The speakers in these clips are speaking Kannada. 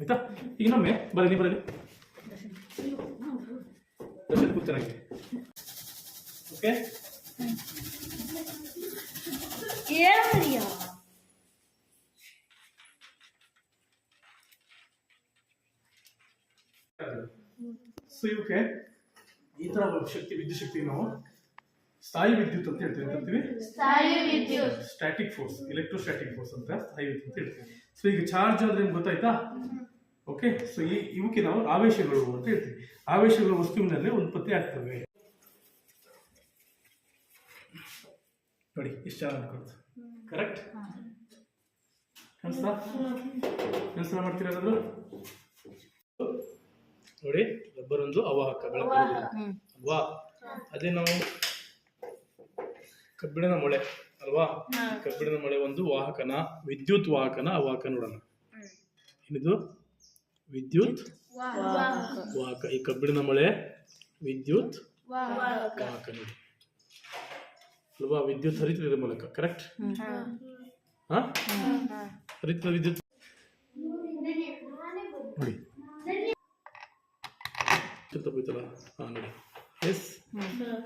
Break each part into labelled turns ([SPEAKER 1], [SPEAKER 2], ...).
[SPEAKER 1] ಆಯ್ತಾ? ಈಗ ಇನ್ನೊಮ್ಮೆ ಬರಲಿ ಬರಲಿ ದರ್ಶನ್ ಕೂತ್ಚೆನ್ನಾಗಿ ಓಕೆ ಸೊ ಇವಕ್ಕೆ ಈ ತರ ಶಕ್ತಿ ವಿದ್ಯುತ್ ಶಕ್ತಿ ನಾವು ಸ್ಥಾಯಿ ವಿದ್ಯುತ್ ಅಂತ ಹೇಳ್ತೀವಿ ಅಂತ ಹೇಳ್ತೀವಿ
[SPEAKER 2] ಸ್ಥಾಯಿ ವಿದ್ಯುತ್.
[SPEAKER 1] ಸ್ಟ್ಯಾಟಿಕ್ ಫೋರ್ಸ್ ಎಲೆಕ್ಟ್ರೋಸ್ಟ್ಯಾಟಿಕ್ ಫೋರ್ಸ್ ಅಂತ ಸ್ಥಾಯಿ ವಿದ್ಯುತ್ ಅಂತ ಹೇಳ್ತೀವಿ. ಸೊ ಈಗ ಚಾರ್ಜ್ ಆದ್ರೆ ನಿಮ್ಗೆ ಗೊತ್ತಾಯ್ತಾ? ಓಕೆ ಸೊ ಈ ಇವಕ್ಕೆ ನಾವು ಆವೇಶಗಳು ಅಂತ ಹೇಳ್ತೀವಿ. ಆವೇಶಗಳು ವಸ್ತುವಿನಲ್ಲಿ ಉತ್ಪತ್ತಿ ಆಗ್ತವೆ. ನೋಡಿ ಎಷ್ಟು ಚೆನ್ನಾಗಿ ಅನ್ಕೊಳ್ತು ಕರೆಕ್ಟ್ ಕೆಲಸ ಕೆಲಸ ಮಾಡ್ತೀರಾ? ನೋಡಿ ರಬ್ಬರ್ ಒಂದು ಅವಾಹಕ. ಬೆಳಕು ಅಲ್ವಾ ಅದೇ ನಾವು ಕಬ್ಬಿಣದ ಮೊಳೆ. ಅಲ್ವಾ? ಕಬ್ಬಿಣದ ಮಳೆ ಒಂದು ವಾಹಕನ ವಿದ್ಯುತ್ ವಾಹಕನ ಅವಾಹಕ ನೋಡೋಣ. ಏನಿದು? ವಿದ್ಯುತ್ ವಾಹಕ. ಈ ಕಬ್ಬಿಣದ ಮಳೆ ವಿದ್ಯುತ್ ವಾಹಕ. ನೋಡಿ. ಅಲ್ವಾ? ವಿದ್ಯುತ್ ಹರಿತದ ಮೂಲಕ ಕರೆಕ್ಟ್ ಹಾ. ಹರಿತದ ವಿದ್ಯುತ್. ನೋಡಿ. ತಪ್ಪಿತಲ್ಲ ಹಾ ನೋಡಿ. ಎಸ್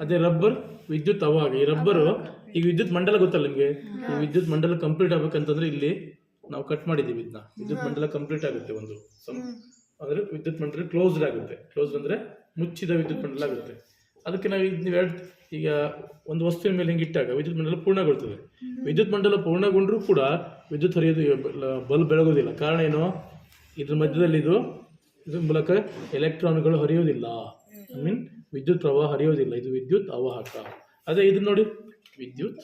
[SPEAKER 1] ಅದೇ ರಬ್ಬರ್ ವಿದ್ಯುತ್ ಅವಾಗ. ಈ ರಬ್ಬರು ಈಗ ವಿದ್ಯುತ್ ಮಂಡಲ ಗೊತ್ತಲ್ಲ ನಿಮಗೆ? ಈ ವಿದ್ಯುತ್ ಮಂಡಲ ಕಂಪ್ಲೀಟ್ ಆಗ್ಬೇಕಂತಂದ್ರೆ ಇಲ್ಲಿ ನಾವು ಕಟ್ ಮಾಡಿದ್ದೀವಿ ಇದನ್ನ. ವಿದ್ಯುತ್ ಮಂಡಲ ಕಂಪ್ಲೀಟ್ ಆಗುತ್ತೆ ಒಂದು ಅಂದ್ರೆ ವಿದ್ಯುತ್ ಮಂಡಲ ಕ್ಲೋಸ್ಡ್ ಆಗುತ್ತೆ. ಕ್ಲೋಸ್ಡ್ ಅಂದ್ರೆ ಮುಚ್ಚಿದ ವಿದ್ಯುತ್ ಮಂಡಲ ಆಗುತ್ತೆ. ಅದಕ್ಕೆ ನಾವು ಇದು ನೀವು ಎರಡು ಈಗ ಒಂದು ವಸ್ತುವಿನ ಮೇಲೆ ಹಿಂಗೆ ಇಟ್ಟಾಗ ವಿದ್ಯುತ್ ಮಂಡಲ ಪೂರ್ಣಗೊಳ್ತದೆ. ವಿದ್ಯುತ್ ಮಂಡಲ ಪೂರ್ಣಗೊಂಡರೂ ಕೂಡ ವಿದ್ಯುತ್ ಹರಿಯೋದು ಬಲ್ಬ್ ಬೆಳಗೋದಿಲ್ಲ. ಕಾರಣ ಏನು? ಇದ್ರ ಮಧ್ಯದಲ್ಲಿ ಇದು ಇದ್ರ ಮೂಲಕ ಎಲೆಕ್ಟ್ರಾನ್ಗಳು ಹರಿಯೋದಿಲ್ಲ. ಐ ಮೀನ್ ವಿದ್ಯುತ್ ಪ್ರವಾಹ ಹರಿಯೋದಿಲ್ಲ. ಇದು ವಿದ್ಯುತ್ ಅವಾಹಕ. ಅದೇ ಇದನ್ನ ನೋಡಿ ವಿದ್ಯುತ್?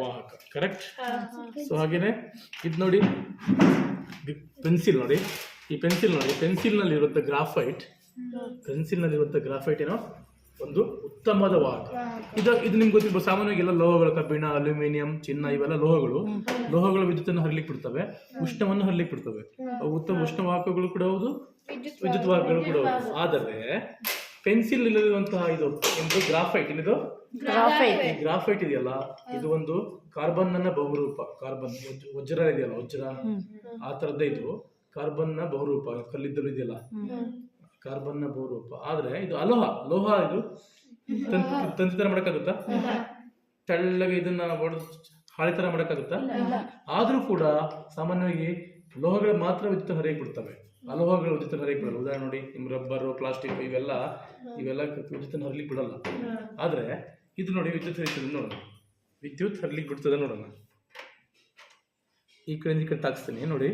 [SPEAKER 1] ವಾಹಕ. ಕರೆಕ್ಟ್ ಸೊ ಹಾಗೇನೆ ಇದು ನೋಡಿ ಪೆನ್ಸಿಲ್ ನೋಡಿ. ಈ ಪೆನ್ಸಿಲ್ ನೋಡಿ ಪೆನ್ಸಿಲ್ನಲ್ಲಿ ಇರುವಂಥ ಗ್ರಾಫೈಟ್ ಪೆನ್ಸಿಲ್ನಲ್ಲಿ ಇರುವಂತ ಗ್ರಾಫೈಟ್ ಏನೋ ಒಂದು ಉತ್ತಮವಾದ ವಾಹಕ. ಇದು ಇದು ನಿಮ್ಗೆ ಗೊತ್ತಿರ್ಬೋದು ಸಾಮಾನ್ಯವಾಗಿ ಎಲ್ಲ ಲೋಹಗಳು ಕಬ್ಬಿಣ ಅಲ್ಯೂಮಿನಿಯಂ ಚಿನ್ನ ಇವೆಲ್ಲ ಲೋಹಗಳು. ಲೋಹಗಳು ವಿದ್ಯುತ್ತನ್ನು ಹರಿಲಿಕ್ಕೆ ಬಿಡ್ತವೆ. ಉಷ್ಣವನ್ನು ಹರಿಲಿಕ್ಕೆ ಬಿಡ್ತವೆ. ಅವು ಉತ್ತಮ ಉಷ್ಣ ವಾಹಕಗಳು ಕೂಡ ಹೌದು ವಿದ್ಯುತ್ ವಾಹಕಗಳು ಕೂಡ ಹೌದು. ಆದರೆ ಪೆನ್ಸಿಲ್ ಇಲ್ಲದಿರುವಂತಹ ಇದು ಒಂದು ಗ್ರಾಫೈಟ್ ಏನಿದು? ಈ ಗ್ರಾಫೈಟ್ ಇದೆಯಲ್ಲ ಇದು ಒಂದು ಕಾರ್ಬನ್ನ ಬಹುರೂಪ ಕಾರ್ಬನ್ ವಜ್- ವಜ್ರ ಇದೆಯಲ್ಲ ವಜ್ರ? ಆ ತರದ್ದೇ ಇದು ಕಾರ್ಬನ್ನ ಬಹುರೂಪ ಕಲ್ಲಿದ್ದಲು ಇದೆಯಲ್ಲ? ಕಾರ್ಬನ್ನ ಬಹುರೂಪ. ಆದ್ರೆ ಇದು ಅಲೋಹ ಲೋಹ ಇದು? ತಂತಿ ತಂತಿ ತರ ಮಾಡಕ್ಕಾಗುತ್ತಾ? ತೆಳ್ಳಗೆ ಇದನ್ನ ಹೊಡೆದು ಹಾಳಿ ತರ ಮಾಡಕ್ಕಾಗುತ್ತಾ ಆದ್ರೂ ಕೂಡ ಸಾಮಾನ್ಯವಾಗಿ ಲೋಹಗಳು ಮಾತ್ರ ವಿದ್ಯುತ್ ಹರಿಯಕ್ಕೆ ಬಿಡ್ತವೆ ಅಲೋಹಗಳು ವಿದ್ಯುತ್ ಹರಿಯಕ್ಕೆ ಬಿಡಲ್ಲ. ಉದಾಹರಣೆ ನೋಡಿ ನಿಮ್ಮ ರಬ್ಬರು ಪ್ಲಾಸ್ಟಿಕ್ ಇವೆಲ್ಲ ಇವೆಲ್ಲ ವಿದ್ಯುತ್ತನ್ನು ಹರಿಲಿಕ್ಕೆ ಬಿಡಲ್ಲ. ಆದರೆ ಇದು ನೋಡಿ ವಿದ್ಯುತ್ ಹರಿತದೆ ನೋಡೋಣ. ವಿದ್ಯುತ್ ಹರಿಲಿಕ್ಕೆ ಬಿಡ್ತದೆ ನೋಡೋಣ. ಈ ಕಡೆ ಈ ಕಡೆ ತಾಕಿಸ್ತೀನಿ. ನೋಡಿ.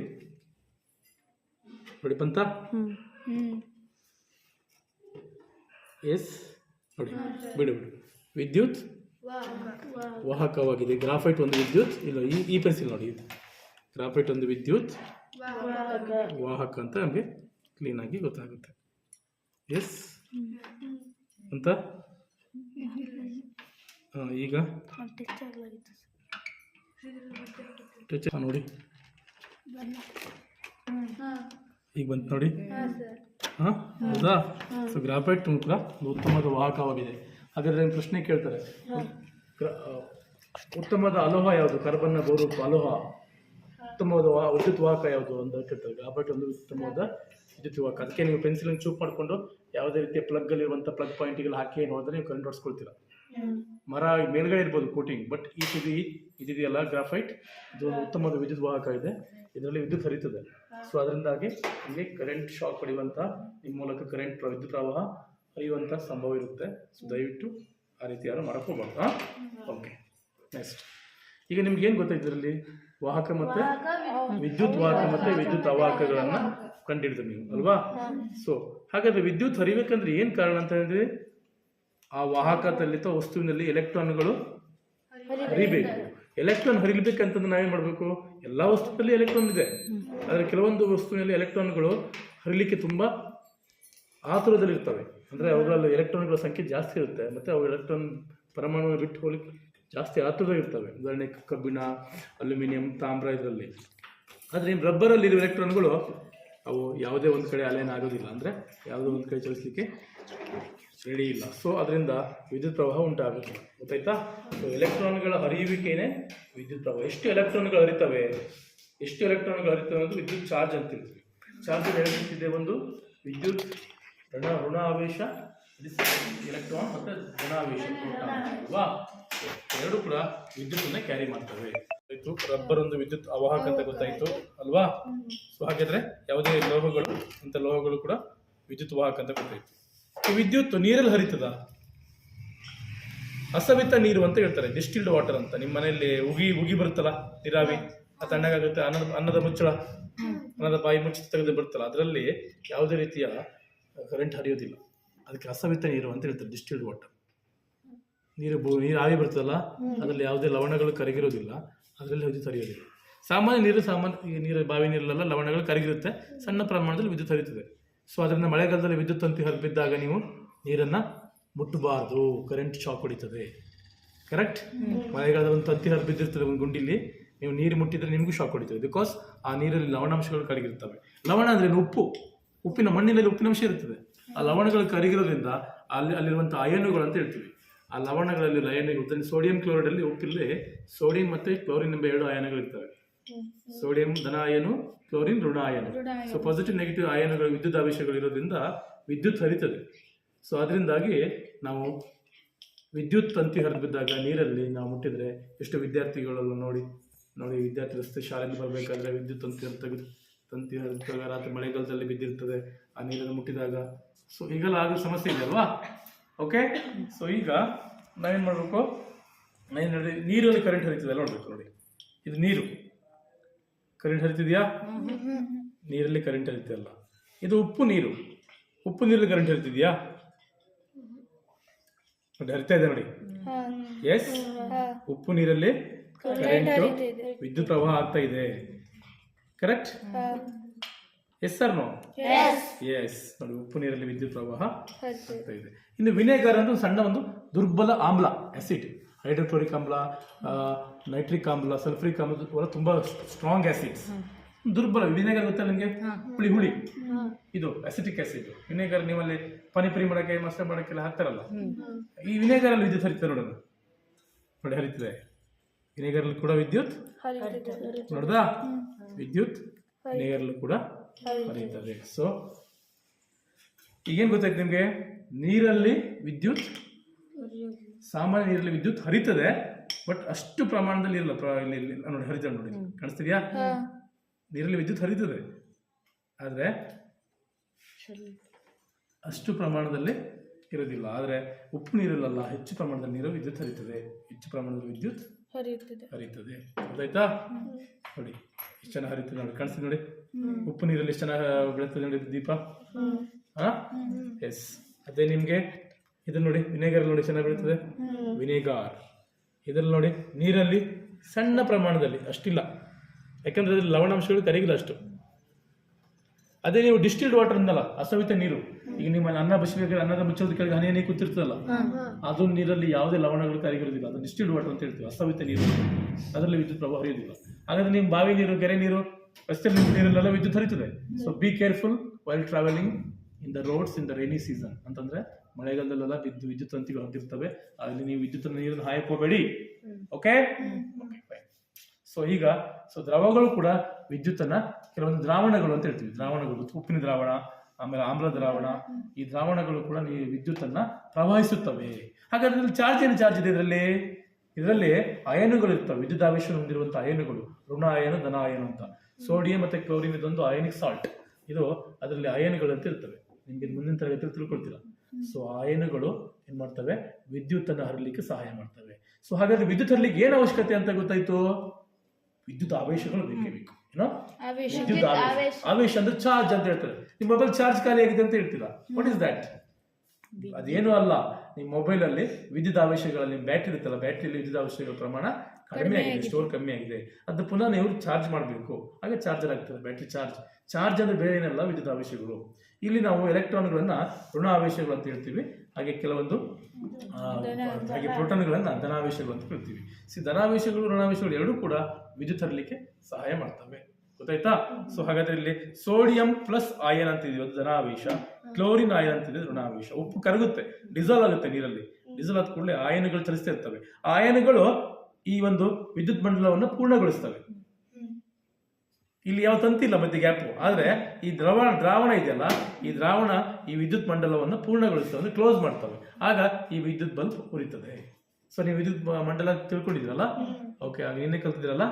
[SPEAKER 1] ನೋಡಿ ಬಂತ? ಎಸ್? ನೋಡಿ ಬಿಡು ಬಿಡು. ವಿದ್ಯುತ್ ವಾಹಕವಾಗಿದೆ. ಗ್ರಾಫೈಟ್ ಒಂದು ವಿದ್ಯುತ್ ಇಲ್ಲ ಈ ಈ ಪೆನ್ಸಿಲ್ ನೋಡಿ. ಇದು ಗ್ರಾಫೈಟ್ ಒಂದು ವಿದ್ಯುತ್. ವಾಹಕ. ಅಂತ ನಮಗೆ ಕ್ಲೀನಾಗಿ ಗೊತ್ತಾಗುತ್ತೆ. ಎಸ್ ಅಂತ? ಈಗ? ನೋಡಿ. ಈಗ ಬಂತು ನೋಡಿ. ಹಾಂ, ಹೌದಾ? ಸೊ ಗ್ರಾಫೈಟ್ ತುಮಕೂರ ಒಂದು ಉತ್ತಮವಾದ ವಾಹಕವಾಗಿದೆ. ಹಾಗಾದ್ರೆ ಪ್ರಶ್ನೆ ಕೇಳ್ತಾರೆ. ಉತ್ತಮದ ಅಲೋಹ ಯಾವುದು? ಕಾರ್ಬನ್ನ ಗೌರವ ಅಲೋಹ. ಉತ್ತಮವಾದ ವಾ ವಿದ್ಯುತ್ ವಾಹಕ ಯಾವುದು ಅಂತ ಕೇಳ್ತಾರೆ. ಗ್ರಾಫೈಟ್ ಒಂದು ಉತ್ತಮವಾದ ವಿದ್ಯುತ್ ವಾಹಕ ಅದಕ್ಕೆ ನೀವು ಪೆನ್ಸಿಲ್ ಚೂಪ್ ಮಾಡಿಕೊಂಡು ಯಾವುದೇ ರೀತಿಯ ಪ್ಲಗ್ ಅಲ್ಲಿರುವಂಥ ಪ್ಲಗ್ ಪಾಯಿಂಟ್ಗಳು ಹಾಕಿ ಏನು ಹೋದ್ರೆ ನೀವು ಕರೆಂಟ್ ಹೊಡ್ಸ್ಕೊಳ್ತೀರ ಮರ ಮೇಲ್ಗಡೆ ಇರ್ಬೋದು ಕೋಟಿಂಗ್ ಬಟ್ ಈ ಸಿ ಇದಿದೆಯಲ್ಲ ಗ್ರಾಫೈಟ್ ಇದು ಒಂದು ಉತ್ತಮವಾದ ವಿದ್ಯುತ್ ವಾಹಕ ಇದೆ. ಇದರಲ್ಲಿ ವಿದ್ಯುತ್ ಹರಿತದೆ ಸೊ ಅದರಿಂದಾಗಿ ನಿಮಗೆ ಕರೆಂಟ್ ಶಾಕ್ ಹೊಡೆಯುವಂಥ ನಿಮ್ಮ ಮೂಲಕ ಕರೆಂಟ್ ವಿದ್ಯುತ್ ಪ್ರವಾಹ ಹರಿಯುವಂಥ ಸಂಭವ ಇರುತ್ತೆ. ಸೊ ದಯವಿಟ್ಟು ಆ ರೀತಿ ಯಾರು ಮಾಡಕ್ಕೆ ಹೋಗ್ಬಾರ್ದು ಓಕೆ ನೆಕ್ಸ್ಟ್ ಈಗ ನಿಮ್ಗೆ ಏನು ಗೊತ್ತಾಯ್ತು ಇದರಲ್ಲಿ? ವಾಹಕ ಮತ್ತೆ ವಿದ್ಯುತ್. ವಾಹಕ ಮತ್ತೆ ವಿದ್ಯುತ್ ಅವಾಹಕಗಳನ್ನು ಕಂಡಿಡ್ತೀವಿ ನೀವು ಅಲ್ವಾ? ಸೊ ಹಾಗಾದ್ರೆ ವಿದ್ಯುತ್ ಹರಿಬೇಕಂದ್ರೆ ಏನು ಕಾರಣ ಅಂತ ಹೇಳಿದ್ರೆ? ಆ ವಾಹಕದಲ್ಲಿ ಅಥವಾ ವಸ್ತುವಿನಲ್ಲಿ ಎಲೆಕ್ಟ್ರಾನ್ಗಳು ಹರಿಬೇಕು. ಎಲೆಕ್ಟ್ರಾನ್ ಹರಿಬೇಕಂತಂದ್ರೆ ನಾವೇನ್ ಮಾಡಬೇಕು? ಎಲ್ಲ ವಸ್ತುವಿನಲ್ಲಿ ಎಲೆಕ್ಟ್ರಾನ್ ಇದೆ. ಆದರೆ ಕೆಲವೊಂದು ವಸ್ತುವಿನಲ್ಲಿ ಎಲೆಕ್ಟ್ರಾನ್ಗಳು ಹರಿಲಿಕ್ಕೆ ತುಂಬ ಆತುರದಲ್ಲಿರ್ತವೆ. ಅಂದರೆ ಅವುಗಳಲ್ಲಿ ಎಲೆಕ್ಟ್ರಾನ್ಗಳ ಸಂಖ್ಯೆ ಜಾಸ್ತಿ ಇರುತ್ತೆ. ಮತ್ತು ಅವು ಎಲೆಕ್ಟ್ರಾನ್ ಪರಮಾಣುವನ್ನು ಬಿಟ್ಟು ಹೋಗ್ಲಿಕ್ಕೆ ಜಾಸ್ತಿ ಆತುರದಲ್ಲಿರ್ತವೆ ಉದಾಹರಣೆ ಕಬ್ಬಿಣ, ಅಲ್ಯೂಮಿನಿಯಂ, ತಾಮ್ರ ಇದರಲ್ಲಿ. ಆದರೆ ರಬ್ಬರಲ್ಲಿ ಇರುವ ಎಲೆಕ್ಟ್ರಾನ್ಗಳು ಅವು ಯಾವುದೇ ಒಂದು ಕಡೆ ಅಲೆನ ಆಗೋದಿಲ್ಲ. ಅಂದರೆ ಯಾವುದೋ ಒಂದು ಕಡೆ ಚಲಿಸಲಿಕ್ಕೆ ರೆಡಿ ಇಲ್ಲ. ಸೊ ಅದರಿಂದ ವಿದ್ಯುತ್ ಪ್ರವಾಹ ಉಂಟಾಗುತ್ತೆ. ಗೊತ್ತಾಯ್ತಾ? ಸೊ ಎಲೆಕ್ಟ್ರಾನ್ಗಳ ಹರಿಯುವಿಕೆಯೇ ವಿದ್ಯುತ್ ಪ್ರವಾಹ. ಎಷ್ಟು ಎಲೆಕ್ಟ್ರಾನ್ಗಳು ಹರಿತವೆ? ಎಷ್ಟು ಎಲೆಕ್ಟ್ರಾನ್ಗಳು ಹರಿತವೆ ಅನ್ನೋದು ವಿದ್ಯುತ್ ಚಾರ್ಜ್ ಅಂತ ಹೇಳ್ತೀವಿ ಚಾರ್ಜ್ ಹೇಳಿದೆ ಒಂದು ವಿದ್ಯುತ್ ಋಣ ಋಣ ಆವೇಶ ಎಲೆಕ್ಟ್ರಾನ್ ಮತ್ತು ಪ್ರೋಟಾನ್ ಅಲ್ವಾ ಎರಡು ಕೂಡ ವಿದ್ಯುತ್ತನ್ನ ಕ್ಯಾರಿ ಮಾಡ್ತವೆ. ಆಯ್ತು ರಬ್ಬರ್ ಒಂದು ವಿದ್ಯುತ್ ಅವಾಹಕ ಅಂತ ಗೊತ್ತಾಯ್ತು ಅಲ್ವಾ? ಸೊ ಹಾಗಾದ್ರೆ ಯಾವುದೇ ಲೋಹಗಳು ಅಂತ ಲೋಹಗಳು ಕೂಡ ವಿದ್ಯುತ್ ವಾಹಕ ಅಂತ ಗೊತ್ತಾಯ್ತು. ವಿದ್ಯುತ್ ನೀರಲ್ಲಿ ಹರಿತದ? ಅಸವಿತ ನೀರು ಅಂತ ಹೇಳ್ತಾರೆ ಡಿಸ್ಟಿಲ್ಡ್ ವಾಟರ್ ಅಂತ. ನಿಮ್ಮ ಮನೆಯಲ್ಲಿ ಉಗಿ ಉಗಿ ಬರುತ್ತಲ್ಲ, ನೀರಾವಿ, ಆ ತಣ್ಣಗಾಗುತ್ತೆ, ಅನ್ನದ ಅನ್ನದ ಮುಚ್ಚಳ, ಅನ್ನದ ಬಾಯಿ ಮುಚ್ಚಿ ತೆಗೆದು ಬರುತ್ತಲ್ಲ, ಅದರಲ್ಲಿ ಯಾವುದೇ ರೀತಿಯ ಕರೆಂಟ್ ಹರಿಯೋದಿಲ್ಲ. ಅದಕ್ಕೆ ಅಸವಿತ ನೀರು ಅಂತ ಹೇಳ್ತಾರೆ ಡಿಸ್ಟಿಲ್ಡ್ ವಾಟರ್ ನೀರು ಬು- ನೀರು ಆವಿ ಬರ್ತದಲ್ಲ, ಅದರಲ್ಲಿ ಯಾವುದೇ ಲವಣಗಳು ಕರಗಿರೋದಿಲ್ಲ, ಅದರಲ್ಲಿ ವಿದ್ಯುತ್ ಹರಿಯೋದಿಲ್ಲ ಸಾಮಾನ್ಯ ನೀರು ಸಾಮಾನ್ಯ, ಈ ನೀರು ಬಾವಿ ನೀರಲ್ಲೆಲ್ಲ ಲವಣಗಳು ಕರಗಿರುತ್ತೆ, ಸಣ್ಣ ಪ್ರಮಾಣದಲ್ಲಿ ವಿದ್ಯುತ್ ಹರಿಯುತ್ತದೆ. ಸೊ ಅದರಿಂದ ಮಳೆಗಾಲದಲ್ಲಿ ವಿದ್ಯುತ್ ತಂತಿ ಹರಿಬಿದ್ದಾಗ ನೀವು ನೀರನ್ನು ಮುಟ್ಟಬಾರ್ದು ಕರೆಂಟ್ ಶಾಕ್ ಹೊಡಿತದೆ. ಕರೆಕ್ಟ್ ಮಳೆಗಾಲದ ಒಂದು ತಂತಿ ಹರಿದು ಬಿದ್ದಿರ್ತದೆ ಒಂದು ಗುಂಡಿಲಿ, ನೀವು ನೀರು ಮುಟ್ಟಿದ್ರೆ ನಿಮಗೂ ಶಾಕ್ ಹೊಡಿತದೆ ಬಿಕಾಸ್ ಆ ನೀರಲ್ಲಿ ಲವಣಾಂಶಗಳು ಕರಗಿರ್ತವೆ ಲವಣ ಅಂದ್ರೆ? ಉಪ್ಪು. ಉಪ್ಪಿನ ಮಣ್ಣಿನಲ್ಲಿ ಉಪ್ಪಿನಂಶ ಇರ್ತದೆ ಆ ಲವಣಗಳು ಕರಗಿರೋದ್ರಿಂದ ಅಲ್ಲಿ, ಅಲ್ಲಿರುವಂಥ ಅಯನುಗಳು ಅಂತ ಹೇಳ್ತೀವಿ. ಆ ಲವಣಗಳಲ್ಲಿ ಅಯನುಗಳು ಸೋಡಿಯಂ ಕ್ಲೋರೈಡ್ ಅಲ್ಲಿ ಉಪ್ಪಿಲ್ಲಿ ಸೋಡಿಯಂ ಮತ್ತೆ ಕ್ಲೋರಿನ್ ಎಂಬ ಎರಡು ಅಯನಗಳು ಇರ್ತವೆ. ಸೋಡಿಯಂ ಧನ ಆಯನು ಕ್ಲೋರಿನ್ ಋಣ ಅಯನು ಸೊ ಪಾಸಿಟಿವ್ ನೆಗೆಟಿವ್ ಆಯನಗಳು ವಿದ್ಯುತ್ ಆವೇಶಗಳು ಇರೋದ್ರಿಂದ ವಿದ್ಯುತ್ ಹರಿತದೆ. ಸೊ ಅದರಿಂದಾಗಿ ನಾವು ವಿದ್ಯುತ್ ತಂತಿ ಹರಿದು ಬಿದ್ದಾಗ ನೀರಲ್ಲಿ ನಾವು ಮುಟ್ಟಿದ್ರೆ ಎಷ್ಟು ವಿದ್ಯಾರ್ಥಿಗಳೆಲ್ಲ ನೋಡಿ ನೋಡಿ ವಿದ್ಯಾರ್ಥಿ ರಸ್ತೆ ಶಾಲೆಯಲ್ಲಿ ಬರಬೇಕಾದ್ರೆ ವಿದ್ಯುತ್ ತಂತಿ ಹರಿದು ತೆಗೆದು ತಂತಿ ಹರಿದಾಗ ರಾತ್ರಿ ಮಳೆಗಾಲದಲ್ಲಿ ಬಿದ್ದಿರ್ತದೆ ಆ ನೀರನ್ನು ಮುಟ್ಟಿದಾಗ. ಸೊ ಈಗೆಲ್ಲ ಆಗೋ ಸಮಸ್ಯೆ ಇದೆ ಅಲ್ವಾ? ಓಕೆ ಸೊ ಈಗ ನಾವೇನು ಮಾಡಬೇಕು? ನಾವೇನು ಹೇಳಿದೆ? ನೀರಲ್ಲಿ ಕರೆಂಟ್ ಹರಿತದೆ ನೋಡ್ಬೇಕು ನೋಡಿ. ಇದು ನೀರು. ಕರೆಂಟ್ ಹರಿತಿದೆಯಾ? ನೀರಲ್ಲಿ ಕರೆಂಟ್ ಹರಿತಿಲ್ಲ ಇದು ಉಪ್ಪು ನೀರು. ಉಪ್ಪು ನೀರಲ್ಲಿ ಕರೆಂಟ್ ಹರಿತಿದೆಯಾ? ನೋಡಿ ಹರಿತಾ ಇದೆ ನೋಡಿ. ಎಸ್ ಉಪ್ಪು ನೀರಲ್ಲಿ ಕರೆಂಟ್ ವಿದ್ಯುತ್ ಪ್ರವಾಹ ಆಗ್ತಾ ಇದೆ. Correct yes sir no yes ನೋಡಿ ಉಪ್ಪು ನೀರಲ್ಲಿ ವಿದ್ಯುತ್ ಪ್ರವಾಹ ಆಗ್ತಾ ಇದೆ. ಇನ್ನು ವಿನೆಗರ್ ಅಂದ್ರೆ ಸಣ್ಣ ಒಂದು ದುರ್ಬಲ ಆಮ್ಲ ಆಸಿಡ್ ಹೈಡ್ರೋಕ್ಲೋರಿಕ್ ಆಮ್ಲ ನೈಟ್ರಿಕ್ ಆಮ್ಲ ಸಲ್ಫ್ರಿಕ್ ಆಮ್ಲ ತುಂಬಾ ಸ್ಟ್ರಾಂಗ್ ಆಸಿಡ್ಸ್ ದುರ್ಬಲ ವಿನೆಗರ್ ಗೊತ್ತಾ ನಿಮಗೆ? ಹುಳಿ ಹುಳಿ. ಇದು ಅಸಿಟಿಕ್ ಆಸಿಡ್ ವಿನೆಗರ್ ನೀವಲ್ಲಿ ಪನಿಪುರಿ ಮಾಡಕ್ಕೆ ಮಸಾಲೆ ಮಾಡಕ್ಕೆಲ್ಲ ಹಾಕ್ತಾರಲ್ಲ? ಈ ವಿನೆಗರ್ ಅಲ್ಲಿ ವಿದ್ಯುತ್ ಹರಿತಾರೆ ನೋಡೋಣ. ನೋಡಿ ಹರಿತದೆ. ವಿನೆಗರ್ ಅಲ್ಲಿ ಕೂಡ ವಿದ್ಯುತ್ ನೋಡ್ದಾ? ವಿದ್ಯುತ್ ವಿನೆಗರ್ ಅಲ್ಲಿ ಕೂಡ ಹರಿಯುತ್ತದೆ ಸೊ ಈಗೇನು ಗೊತ್ತಾಯ್ತು ನಿಮಗೆ? ನೀರಲ್ಲಿ ವಿದ್ಯುತ್ ಸಾಮಾನ್ಯ ನೀರಲ್ಲಿ ವಿದ್ಯುತ್ ಹರಿತದೆ ಬಟ್ ಅಷ್ಟು ಪ್ರಮಾಣದಲ್ಲಿ ಇರಲ್ಲ. ಇಲ್ಲಿ ನೋಡಿ ಹರಿತದೆ ನೋಡಿ. ಕಾಣಿಸ್ತಿದ್ಯಾ? ನೀರಲ್ಲಿ ವಿದ್ಯುತ್ ಹರಿತದೆ. ಆದರೆ ಅಷ್ಟು ಪ್ರಮಾಣದಲ್ಲಿ ಇರೋದಿಲ್ಲ ಆದರೆ ಉಪ್ಪು ನೀರಲ್ಲ ಹೆಚ್ಚು ಪ್ರಮಾಣದಲ್ಲಿ ನೀರು ವಿದ್ಯುತ್ ಹರಿತದೆ. ಹೆಚ್ಚು ಪ್ರಮಾಣದಲ್ಲಿ ವಿದ್ಯುತ್ ಹರಿತದೆ. ಗೊತ್ತಾಯ್ತಾ? ನೋಡಿ ಎಷ್ಟು ಚೆನ್ನಾಗಿ ಹರಿತದೆ ನೋಡಿ. ಕಾಣಿಸ್ತೀನಿ ನೋಡಿ. ಉಪ್ಪು ನೀರಲ್ಲಿ ಎಷ್ಟು ಚೆನ್ನಾಗಿ ಬೆಳೀತದೆ ನೋಡಿ ದೀಪ? ಹಾ? ಎಸ್ ಅದೇ ನಿಮಗೆ. ಇದನ್ನ ನೋಡಿ ವಿನೆಗರ್ ನೋಡಿ ಚೆನ್ನಾಗಿ ಬೆಳೀತದೆ? ವಿನೆಗಾರ್. ಇದರಲ್ಲಿ ನೋಡಿ ನೀರಲ್ಲಿ ಸಣ್ಣ ಪ್ರಮಾಣದಲ್ಲಿ ಅಷ್ಟಿಲ್ಲ. ಯಾಕಂದ್ರೆ ಅದ್ರಲ್ಲಿ ಲವಣಾಂಶಗಳು ಕರಿಗಿಲ್ಲ ಅಷ್ಟು. ಅದೇ ನೀವು ಡಿಸ್ಟಿಲ್ಡ್ ವಾಟರ್ ಅಂದಲ್ಲ ಅಸವಿತ ನೀರು. ಈಗ ನಿಮ್ಮ ಅನ್ನ ಬಸಿಬೇಕಾದ್ರೆ ಅನ್ನದ ಮುಚ್ಚೋದು ಕೆಳಗೆ ಹನಿ ಹನಿ ಕೂತಿರ್ತದಲ್ಲ ಅದು ನೀರಲ್ಲಿ ಯಾವುದೇ ಲವಣಗಳು ಕರಗಿರೋದಿಲ್ಲ ಅದು ಡಿಸ್ಟಿಲ್ಡ್ ವಾಟರ್ ಅಂತ ಹೇಳ್ತೀವಿ ಅಸವಿತ ನೀರು. ಅದರಲ್ಲಿ ವಿದ್ಯುತ್ ಪ್ರಭಾವ ಹರಿಯೋದಿಲ್ಲ ಹಾಗಾದ್ರೆ ನಿಮ್ಮ ಬಾವಿ ನೀರು ಕೆರೆ ನೀರು ರಸ್ತೆ ನೀರಲ್ಲೆಲ್ಲ ವಿದ್ಯುತ್ ಹರಿತದೆ. So be careful while travelling in the roads in the rainy season ಅಂತಂದ್ರೆ ಮಳೆಗಾಲದಲ್ಲೆಲ್ಲ ವಿದ್ಯುತ್ ವಿದ್ಯುತ್ ತಂತಿಗಳು ಹರಿದಿರ್ತವೆ. ಅಲ್ಲಿ ನೀವು ವಿದ್ಯುತ್ ನೀರನ್ನು ಹಾಯಕ್ ಹೋಗಬೇಡಿ ಓಕೆ ಸೊ ಈಗ ಸೊ ದ್ರವಗಳು ಕೂಡ ವಿದ್ಯುತ್ತನ್ನ ಕೆಲವೊಂದು ದ್ರಾವಣಗಳು ಅಂತ ಹೇಳ್ತೀವಿ. ದ್ರಾವಣಗಳು ಉಪ್ಪಿನ ದ್ರಾವಣ ಆಮೇಲೆ ಆಮ್ಲ ದ್ರಾವಣ ಈ ದ್ರಾವಣಗಳು ಕೂಡ ನೀವು ವಿದ್ಯುತ್ತನ್ನ ಪ್ರವಹಿಸುತ್ತವೆ. ಹಾಗಾದ್ರೆ ಚಾರ್ಜ್ ಏನು ಚಾರ್ಜ್ ಇದೆ ಇದರಲ್ಲಿ? ಇದರಲ್ಲಿ ಅಯನುಗಳು ಇರ್ತವೆ ವಿದ್ಯುತ್ ಆವೇಶ ಹೊಂದಿರುವಂತಹ ಅಯನುಗಳು. ಋಣ ಅಯನ ಧನ ಅಯನು ಅಂತ. ಸೋಡಿಯಂ ಮತ್ತು ಕ್ಲೋರಿನ್ ಇದೊಂದು ಅಯನಿಕ್ ಸಾಲ್ಟ್. ಇದು ಅದರಲ್ಲಿ ಅಯನಗಳು ಅಂತ ಇರ್ತವೆ. ನಿಮಗೆ ಮುಂದಿನ ತರಗತಿ ತಿಳ್ಕೊಳ್ತೀರಾ ಸೊ ಅಯನಗಳು ಏನು ಮಾಡ್ತವೆ? ವಿದ್ಯುತ್ ಅನ್ನು ಹರಲಿಕ್ಕೆ ಸಹಾಯ ಮಾಡ್ತವೆ. ಸೊ ಹಾಗಾದ್ರೆ ವಿದ್ಯುತ್ ಹರಲಿಕ್ಕೆ ಏನು ಅವಶ್ಯಕತೆ ಅಂತ ಗೊತ್ತಾಯ್ತು? ವಿದ್ಯುತ್ ಆವೇಶಗಳು ಬೇಕೇ ಬೇಕು. ಏನೋ? ವಿದ್ಯುತ್ ಆವೇಶ. ಆವೇಶ. ಅಂದ್ರೆ ಚಾರ್ಜ್ ಅಂತ ಹೇಳ್ತಾರೆ. ನಿಮ್ಮ ಮೊಬೈಲ್ ಚಾರ್ಜ್ ಖಾಲಿ ಆಗಿದೆ ಅಂತ ಹೇಳ್ತೀರಾ? ವಾಟ್ ಇಸ್ ದಟ್ ಅದೇನು ಅಲ್ಲ. ನಿಮ್ಮ ಮೊಬೈಲ್ ಅಲ್ಲಿ ವಿದ್ಯುತ್ ಆವೇಶಗಳಲ್ಲಿ ನಿಮ್ಮ ಬ್ಯಾಟ್ರಿ ಇರುತ್ತಲ್ಲ ಬ್ಯಾಟ್ರಿಯಲ್ಲಿ ವಿದ್ಯುತ್ ಆವೇಶಗಳ ಪ್ರಮಾಣ ಕಡಿಮೆ ಆಗಿದೆ ಸ್ಟೋರ್ ಕಮ್ಮಿ ಆಗಿದೆ. ಅದು ಪುನಃ ನೀವು ಚಾರ್ಜ್ ಮಾಡಬೇಕು. ಹಾಗೆ ಚಾರ್ಜರ್ ಆಗ್ತದೆ ಬ್ಯಾಟ್ರಿ ಚಾರ್ಜ್. ಚಾರ್ಜ್ ಅಂದರೆ ಬೇರೆ ಏನಲ್ಲ ವಿದ್ಯುತ್ ಆವೇಶಗಳು. ಇಲ್ಲಿ ನಾವು ಎಲೆಕ್ಟ್ರಾನ್ಗಳನ್ನ ಋಣ ಆವೇಶಗಳು ಅಂತ ಹೇಳ್ತೀವಿ. ಹಾಗೆ ಕೆಲವೊಂದು ಹಾಗೆ ಪ್ರೋಟೋನ್ಗಳನ್ನ ಧನಾವೇಶಗಳು ಅಂತ ಹೇಳ್ತೀವಿ. ಸಿ ಧನಾವೇಶಗಳು ಋಣಾವೇಶಗಳು ಎರಡೂ ಕೂಡ ವಿದ್ಯುತ್ ತರಲಿಕ್ಕೆ ಸಹಾಯ ಮಾಡ್ತವೆ. ಗೊತ್ತಾಯ್ತಾ? ಸೊ ಹಾಗಾದ್ರೆ ಇಲ್ಲಿ ಸೋಡಿಯಂ ಪ್ಲಸ್ ಆಯನ್ ಅಂತ ಇದೆಯೋ ಧನಾವೇಶ. ಕ್ಲೋರಿನ್ ಆಯನ್ ಅಂತ ಇದೆ ಋಣಾವೇಶ. ಉಪ್ಪು ಕರಗುತ್ತೆ ಡಿಸಾಲ್ವ್ ಆಗುತ್ತೆ ನೀರಲ್ಲಿ. ಡಿಸಲ್ ಆದ ಕೂಡಲೇ ಆಯನಗಳು ಚಲಿಸ್ತಾ ಇರ್ತವೆ. ಆಯನಗಳು ಈ ಒಂದು ವಿದ್ಯುತ್ ಮಂಡಲವನ್ನು ಪೂರ್ಣಗೊಳಿಸ್ತವೆ. ಇಲ್ಲಿ ಯಾವ ತಂತಿ ಇಲ್ಲ ಮಧ್ಯೆ ಗ್ಯಾಪು ಆದರೆ ಈ ದ್ರವಣ ದ್ರಾವಣ ಇದೆಯಲ್ಲ, ಈ ದ್ರಾವಣ ಈ ವಿದ್ಯುತ್ ಮಂಡಲವನ್ನು ಪೂರ್ಣಗೊಳಿಸ್ತವೆ ಅಂದ್ರೆ ಕ್ಲೋಸ್ ಮಾಡ್ತವೆ. ಆಗ ಈ ವಿದ್ಯುತ್ ಬಲ್ಬ್ ಉರಿತದೆ. ಸೊ ನೀವು ವಿದ್ಯುತ್ ಮಂಡಲ ತಿಳ್ಕೊಂಡಿದ್ದೀರಲ್ಲ? ಓಕೆ ಆಗ ಏನೇ ಕಲ್ತಿದ್ದೀರಲ್ಲ?